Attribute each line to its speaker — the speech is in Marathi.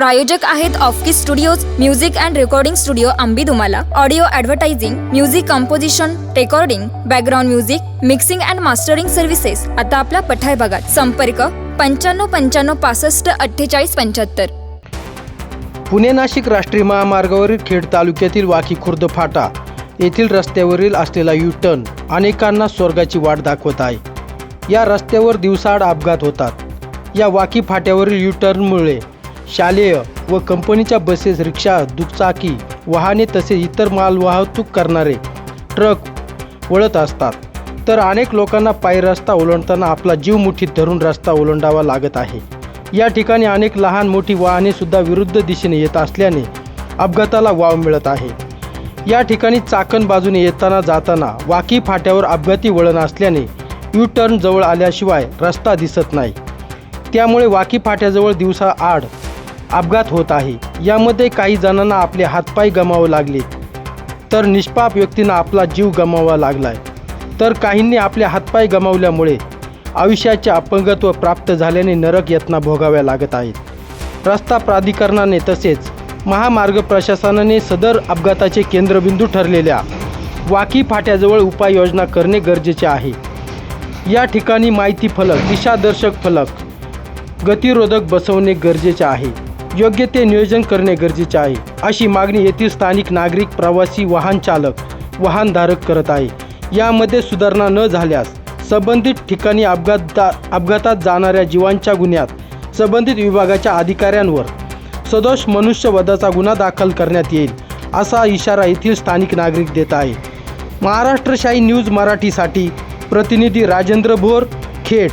Speaker 1: प्रायोजक आहेत ऑफकी studios music and recording studio Ambi Dumala. Audio advertising music composition recording background music mixing and mastering services आता आपल्या पठाय भागात संपर्क पंच्याण्णव पंच्याण्णव पासष्ट अठ्ठेचाळीस पंच्याहत्तर.
Speaker 2: पुणे नाशिक राष्ट्रीय महामार्गावरील खेड तालुक्यातील वाकी खुर्द फाटा येथील रस्त्यावरील असलेला यू टर्न अनेकांना स्वर्गाची वाट दाखवत आहे. या रस्त्यावर दिवसाआड अपघात होतात. या वाकी फाट्यावरील यू टर्नमुळे शालेय व कंपनीच्या बसेस रिक्षा दुचाकी वाहने तसेच इतर माल वाहतूक करणारे ट्रक वळत असतात. तर अनेक लोकांना पायी रस्ता ओलांडताना आपला जीव मुठीत धरून रस्ता ओलांडावा लागत आहे. या ठिकाणी अनेक लहान मोठी वाहनेसुद्धा विरुद्ध दिशेने येत असल्याने अपघाताला वाव मिळत आहे. या ठिकाणी चाकण बाजूने येताना जाताना वाकी फाट्यावर अपघाती वळण असल्याने यू टर्न जवळ आल्याशिवाय रस्ता दिसत नाही. त्यामुळे वाकी फाट्याजवळ दिवसा आड अपघात होत आहे. यामध्ये काही जणांना आपले हातपाय गमावे लागले. तर निष्पाप व्यक्तींना आपला जीव गमावा लागलाय. तर काहींनी आपले हातपाय गमावल्यामुळे आयुष्याचे अपंगत्व प्राप्त झाल्याने नरक यातना भोगाव्या लागत आहेत. रस्ता प्राधिकरणाने तसेच महामार्ग प्रशासनाने सदर अपघाताचे केंद्रबिंदू ठरलेल्या वाकी फाट्याजवळ उपाययोजना करणे गरजेचे आहे. या ठिकाणी माहिती फलक दिशादर्शक फलक गतिरोधक बसवणे गरजेचे आहे. योग्य ते नियोजन करणे गरजेचे आहे. अशी मागणी येथील स्थानिक नागरिक प्रवासी वाहन चालक वाहनधारक करत आहे. यामध्ये सुधारणा न झाल्यास संबंधित ठिकाणी अपघात अपघातात जाणाऱ्या जीवांच्या गुन्ह्यात संबंधित विभागाच्या अधिकाऱ्यांवर सदोष मनुष्यवधाचा गुन्हा दाखल करण्यात येईल असा इशारा येथील स्थानिक नागरिक देत आहे. महाराष्ट्रशाही न्यूज मराठीसाठी प्रतिनिधी राजेंद्र भोर खेड.